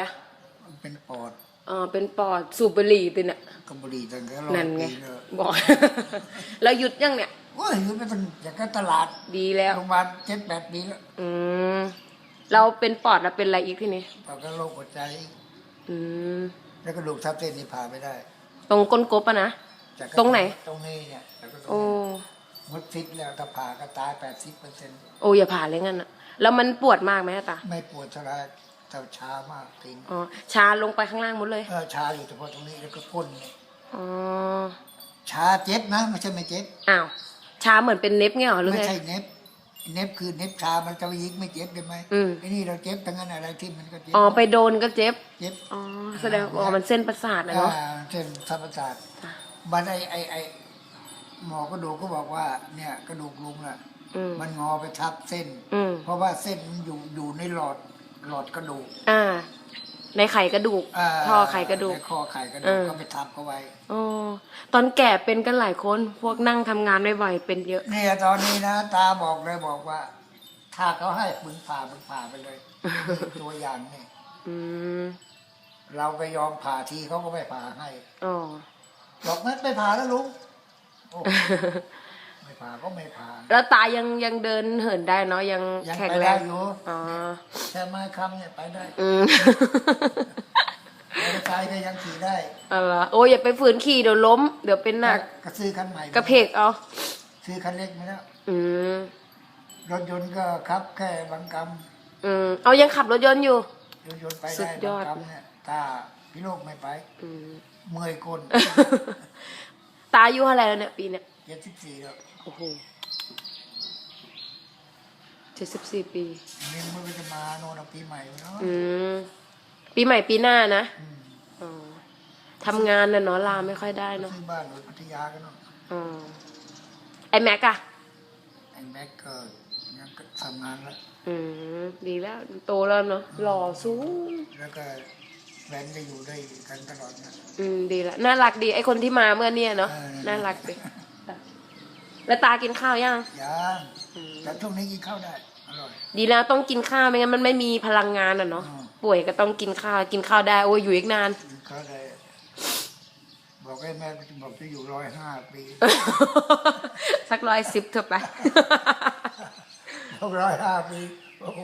อะมันเป็นปอดอ๋อเป็นปอดสูบบุหรี่ติน่ะกบบุรีตั้งแต่ร้อยนั่นไงปีเลยบอกแล้วหยุดยังเนี่ย โอ้ยอยู่ไปตั้งจากก็ตลาดดีแล้ว โรงพยาบาลเจ็ดแปดปีแล้วอืมเราเป็นปอดแล้วเป็นอะไรอีกทีนี้ปอดก็โรคหัวใจ อืมแล้วกระดูกทับเส้นนี่ผ่าไม่ได้ตรงก้นกบอะนะ จากตรงไหน ตรงนี้เนี่ยแล้วก็ตรงโอ้นี้หมดฟิตแล้วถ้าผ่าก็ตายแปดสิบเปอร์เซ็นต์โอ้อย่าผ่าเลยงั้นอะแล้วมันปวดมากไหมอะตาไม่ปวดเท่าไหร แต่ชามากทิ้งอ๋อชาลงไปข้างล่างหมดเลยเออชาอยู่เฉพาะตรงนี้แล้วก็ก้นเนี่ยอ๋อชาเจ็บนะไม่ใช่ไม่เจ็บอ้าวชาเหมือนเป็นเน็บเงี้ยเหรอหรือไม่ไง ใช่เน็บเน็บคือเน็บชามันจะไปยิกไม่เจ็บได้ไหมอืม ไอ้นี่เราเจ็บทั้งนั้นอะไรที่มันก็เจ็บอ๋อไปโดนก็เจ็บเจ็บ อ๋อแสดงว่ามันเส้นประสาทนะเนาะ อ่าเส้นทับประสาทจ้ะมันไอไอไอหมอกระดูกก็บอกว่า เนี่ยกระดูกลุงน่ะ อืมมันงอไปทับเส้น อืมเพราะว่าเส้นมันอยู่อยู่ในหลอด หลอดกระดูกอ่า ในไขกระดูกาท่อไขกระดูก ในคอไขกระเอดูกอก็ไปทับเขาไว้ อ๋อตอนแก่เป็นกันหลายคน พวกนั่งทำงานไม่ไหวเป็นเยอะ เนี่ยตอนนี้นะ ตาบอกเลยบอกว่า ถ้าเขาให้มึงผ่ามึงผ่าไปเลย ตัวอย่างนี่อืมเราไปยอมผ่าทีเขาก็ไม่ผ่าให้อ๋อ บอกไม่ไม่ผ่าแล้วลุงโอ้ ไม่ผ่าก็ไม่ผ่าแล้วตายังยังเดินเหินได้เนาะยังยังแข็งไปแรได้งอยู่อ๋อ แค่ไม้คำเนี่ยไปได้อืมมอเตอร์ไซค์ก็ยังขี่ได้เอาล่ะโอ้ยอย่าไปฝืนขี่เดี๋ยวล้ม เดี๋ยวเป็นหนักก็ซื้อคันใหม่กระเพกเอา ซื้อคันเล็กมาแล้วอืมรถยนต์ก็ครับแค่บางกอืมเอายังขับรถยนต์อยู่ำรถยนต์ไปสุได้ดยอดบางกำเนี่ยตาพี่โลกไม่ไป อืมเมื่อยก้นตาอายุเท่าไหร่แล้วเนี่ยปีเนี่ยเจ็ดสิบสี่แล้วโอ้โห เจ็ดสิบสี่ปี นี่มันก็จะมาโน่นเอาปีใหม่เนาะอืม ปีใหม่ปีหน้านะอืมอ๋อทำงานน่ะเนาะลาไม่ค่อยได้เนาะซื้อบ้านหรือพัทยากันเนาะอ๋อไอแม็กอะไอ้แม็กก็ยังก็ทำงานแล้วอืม ดีแล้ว โตแล้วเนาะหล่อสูง แล้วก็แฟนก็อยู่ด้วยกันตลอดนะ อืม ดีแล้วน่ารักดีไอคนที่มาเมื่อเนี่ยเนาะเออ น่ารักดีแล้วตากินข้าวยังยังอืม แต่ช่วงนี้กินข้าวได้ อร่อย ดีแล้วต้องกินข้าวไม่งั้นมันไม่มีพลังงานอะเนาะ อืม ป่วยก็ต้องกินข้าว กินข้าวได้โอ้ยอยู่อีกนาน กินข้าวได้ บอกให้แม่บอกจะอยู่ร้อยห้าปีสักร้อยสิบเถอะไป ร้อยห้าปี โอ้โห